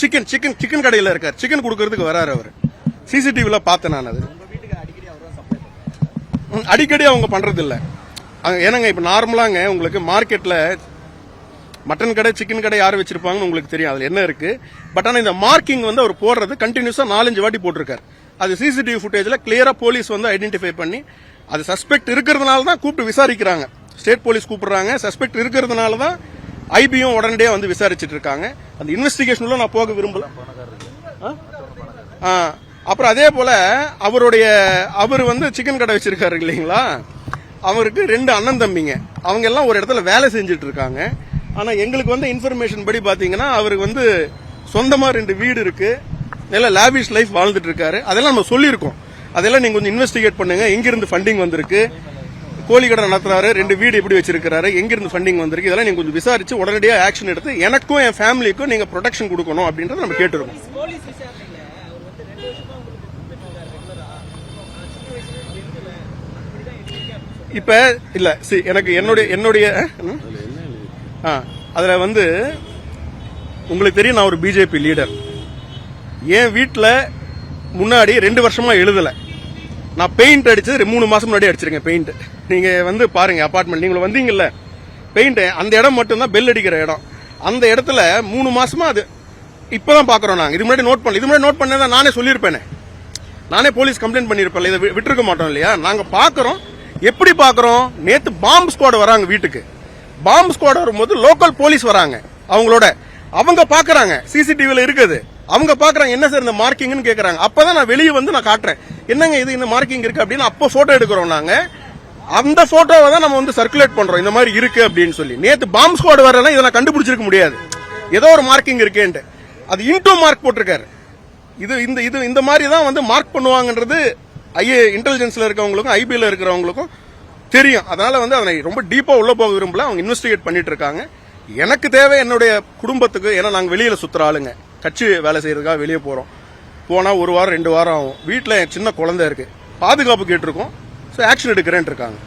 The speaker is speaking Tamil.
சிக்கன் சிக்கன் சிக்கன் கடையில் இருக்கார். சிக்கன் கொடுக்கறதுக்கு வராரு அவர். சிசிடிவியில் பார்த்தேன் நான் அது. அடிக்கடி அவங்க பண்றது இல்ல ஏன்னாங்க இப்ப நார்மலாங்க உங்களுக்கு மார்க்கெட்ல மட்டன் கடை சிக்கன் கடை யார் வச்சிருப்பாங்கன்னு உங்களுக்கு தெரியும். அதுல என்ன இருக்கு? பட் ஆனா இந்த மார்க்கிங் வந்து அவர் போடுறது கண்டினியூஸா நாலஞ்சு வாட்டி போட்டிருக்காரு. அது சிசிடிவி ஃபுட்டேஜ்ல கிளியரா போலீஸ் வந்து ஐடென்டிஃபை பண்ணி அது சஸ்பெக்ட் இருக்கிறதுனால தான் கூப்பிட்டு விசாரிக்கிறாங்க. ஸ்டேட் போலீஸ் கூப்பிடுறாங்க சஸ்பெக்ட் இருக்கிறதுனால தான் ஐபியும் உடனடியாக வந்து விசாரிச்சுட்டு இருக்காங்க. அந்த இன்வெஸ்டிகேஷனில் நான் போக விரும்பல. ஆ? ஆ, அப்புறம் அதே போல அவருடைய அவர் வந்து சிக்கன் கடை வச்சிருக்காரு இல்லைங்களா? அவருக்கு ரெண்டு அண்ணன் தம்பிங்க. அவங்க எல்லாம் ஒரு இடத்துல வேலை செஞ்சுட்டு இருக்காங்க. ஆனா எங்களுக்கு வந்து இன்ஃபர்மேஷன் படி பாத்தீங்கன்னா அவருக்கு வந்து சொந்தமா ரெண்டு வீடு இருக்கு. நல்ல லாவிஷ் லைஃப் வாழ்ந்துட்டு இருக்காரு. அதெல்லாம் நம்ம சொல்லியிருக்கோம். அதெல்லாம் நீங்க கொஞ்சம் இன்வெஸ்டிகேட் பண்ணுங்க. எங்கிருந்து ஃபண்டிங் வந்திருக்கு. கோழி கடை நடத்துறாரு ரெண்டு வீடு எப்படி வச்சிருக்காரு எங்கிருந்து ஃபண்டிங் வந்திருக்கு இதெல்லாம் நீங்க கொஞ்சம் விசாரிச்சு உடனடியாக ஆக்ஷன் எடுத்து எனக்கும் என் ஃபேமிலிக்கும் நீங்க ப்ரொடெக்ஷன் கொடுக்கணும் அப்படின்றத நம்ம கேட்டிருக்கோம். இப்ப இல்ல சி எனக்கு என்னுடைய என்னுடைய? ஆ அதுல வந்து உங்களுக்கு தெரியும் நான் ஒரு பிஜேபி லீடர் என் வீட்டில் முன்னாடி ரெண்டு வருஷமா எழுதல. நான் பெயிண்ட் அடிச்சது மூணு மாசம் முன்னாடி அடிச்சிருக்கேன் பெயிண்ட் நீங்க வந்து பாருங்க அபார்ட்மெண்ட் நீங்க வந்தீங்கல்ல? பெயிண்ட் அந்த இடம் மட்டும்தான் பெல் அடிக்கிற இடம். அந்த இடத்துல மூணு மாசமா அது இப்பதான் பாக்குறோம் நாங்க. இது முன்னாடி நோட் பண்ணல. இது முன்னாடி நோட் பண்ணதை நானே சொல்லியிருப்பேனே. நானே போலீஸ் கம்ப்ளைண்ட் பண்ணியிருப்பேன் இதை விட்டுருக்க மாட்டோம் இல்லையா? நாங்க பாக்குறோம். எப்படி பாக்குறோம்? நேத்து பாம்பு ஸ்குவாட் வராங்க வீட்டுக்கு. பாம்பு ஸ்குவாட் வரும்போது லோக்கல் போலீஸ் வராங்க. அவங்களோட அவங்க பாக்குறாங்க. சிசிடிவில இருக்குது. அவங்க பாக்குறாங்க என்ன சார் இந்த மார்க்கிங்னு கேக்குறாங்க. அப்பதான் நான் வெளியே வந்து நான் காட்டுறேன். என்னங்க இது இந்த மார்க்கிங் இருக்கு அப்படின்னு அப்போ போட்டோ எடுக்கிறோம் நாங்க. அந்த போட்டோவை தான் நம்ம வந்து சர்க்குலேட் பண்றோம். இந்த மாதிரி இருக்கு அப்படின்னு சொல்லி. நேத்து பாம்பு ஸ்குவாட் வரலாம் இதை நான் கண்டுபிடிச்சிருக்க முடியாது. ஏதோ ஒரு மார்க்கிங் இருக்கேன்ட்டு. அது இன்டூ மார்க் போட்டிருக்காரு. இது இந்த இது இந்த மாதிரி தான் வந்து மார்க் பண்ணுவாங்கன்றது ஐஏ இன்டெலிஜென்ஸ்ல இருக்கவங்களுக்கும் ஐபிஎல் இருக்கிறவங்களுக்கும் தெரியும். அதனால வந்து அதனை ரொம்ப டீப்பா உள்ள போக விரும்பல. அவங்க இன்வெஸ்டிகேட் பண்ணிட்டு இருக்காங்க. எனக்கு தேவை என்னுடைய குடும்பத்துக்கு. ஏன்னா நாங்கள் வெளியில சுத்துற ஆளுங்க. கட்சி வேலை செய்யறதுக்காக வெளியே போறோம். போனால் ஒரு வாரம் ரெண்டு வாரம் ஆகும். வீட்டில் சின்ன குழந்தை இருக்குது பாதுகாப்பு கேட்டிருக்கோம். ஸோ ஆக்ஷன் எடுக்கிறேன் இருக்காங்க.